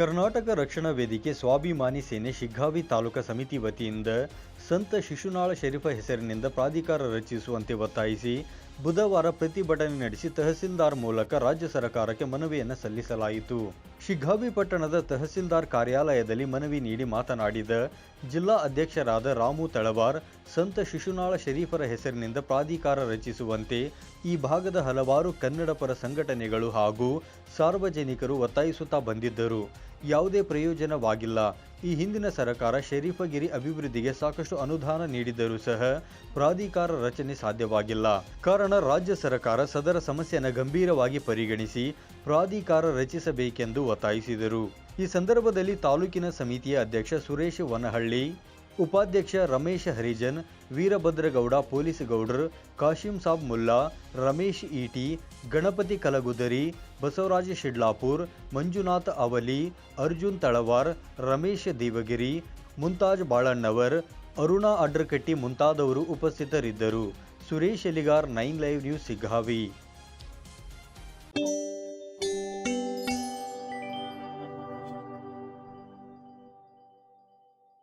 ಕರ್ನಾಟಕ ರಕ್ಷಣಾ ವೇದಿಕೆ ಸ್ವಾಭಿಮಾನಿ ಸೇನೆ ಶಿಗ್ಗಾವಿ ತಾಲೂಕಾ ಸಮಿತಿ ವತಿಯಿಂದ ಸಂತ ಶಿಶುನಾಳ ಶರೀಫ ಹೆಸರಿನಿಂದ ಪ್ರಾಧಿಕಾರ ರಚಿಸುವಂತೆ ಒತ್ತಾಯಿಸಿ ಬುಧವಾರ ಪ್ರತಿಭಟನೆ ನಡೆಸಿ ತಹಸೀಲ್ದಾರ್ ಮೂಲಕ ರಾಜ್ಯ ಸರ್ಕಾರಕ್ಕೆ ಮನವಿಯನ್ನು ಸಲ್ಲಿಸಲಾಯಿತು. ಶಿಗ್ಗಾವಿ ಪಟ್ಟಣದ ತಹಸೀಲ್ದಾರ್ ಕಾರ್ಯಾಲಯದಲ್ಲಿ ಮನವಿ ನೀಡಿ ಮಾತನಾಡಿದ ಜಿಲ್ಲಾ ಅಧ್ಯಕ್ಷರಾದ ರಾಮು ತಳವಾರ್ ಸಂತ ಶಿಶುನಾಳ ಶರೀಫರ ಹೆಸರಿನಿಂದ ಪ್ರಾಧಿಕಾರ ರಚಿಸುವಂತೆ ಈ ಭಾಗದ ಹಲವಾರು ಕನ್ನಡ ಪರ ಸಂಘಟನೆಗಳು ಹಾಗೂ ಸಾರ್ವಜನಿಕರು ಒತ್ತಾಯಿಸುತ್ತಾ ಬಂದಿದ್ದರು. ಯಾವುದೇ ಪ್ರಯೋಜನವಾಗಿಲ್ಲ. ಈ ಹಿಂದಿನ ಸರಕಾರ ಶರೀಫಗಿರಿ ಅಭಿವೃದ್ಧಿಗೆ ಸಾಕಷ್ಟು ಅನುದಾನ ನೀಡಿದರೂ ಸಹ ಪ್ರಾಧಿಕಾರ ರಚನೆ ಸಾಧ್ಯವಾಗಿಲ್ಲ. ಕಾರಣ ರಾಜ್ಯ ಸರ್ಕಾರ ಸದರ ಸಮಸ್ಯೆಯನ್ನು ಗಂಭೀರವಾಗಿ ಪರಿಗಣಿಸಿ ಪ್ರಾಧಿಕಾರ ರಚಿಸಬೇಕೆಂದು ಒತ್ತಾಯಿಸಿದರು. ಈ ಸಂದರ್ಭದಲ್ಲಿ ತಾಲೂಕಿನ ಸಮಿತಿಯ ಅಧ್ಯಕ್ಷ ಸುರೇಶ್ ವನಹಳ್ಳಿ ಉಪಾಧ್ಯಕ್ಷ ರಮೇಶ್ ಹರಿಜನ್, ವೀರಭದ್ರಗೌಡ, ಪೊಲೀಸ್ ಗೌಡರ್, ಕಾಶಿಂ ಸಾಬ್ ಮುಲ್ಲಾ, ರಮೇಶ್ ಈಟಿ, ಗಣಪತಿ ಕಲಗುದರಿ, ಬಸವರಾಜ ಶಿಡ್ಲಾಪುರ್, ಮಂಜುನಾಥ್ ಅವಲಿ, ಅರ್ಜುನ್ ತಳವಾರ್, ರಮೇಶ್ ದೇವಗಿರಿ, ಮುಂತಾಜ್ ಬಾಳಣ್ಣವರ್, ಅರುಣಾ ಅಡ್ರಕಟ್ಟಿ ಮುಂತಾದವರು ಉಪಸ್ಥಿತರಿದ್ದರು. Suresh Eligar, nine live news, Siggavi.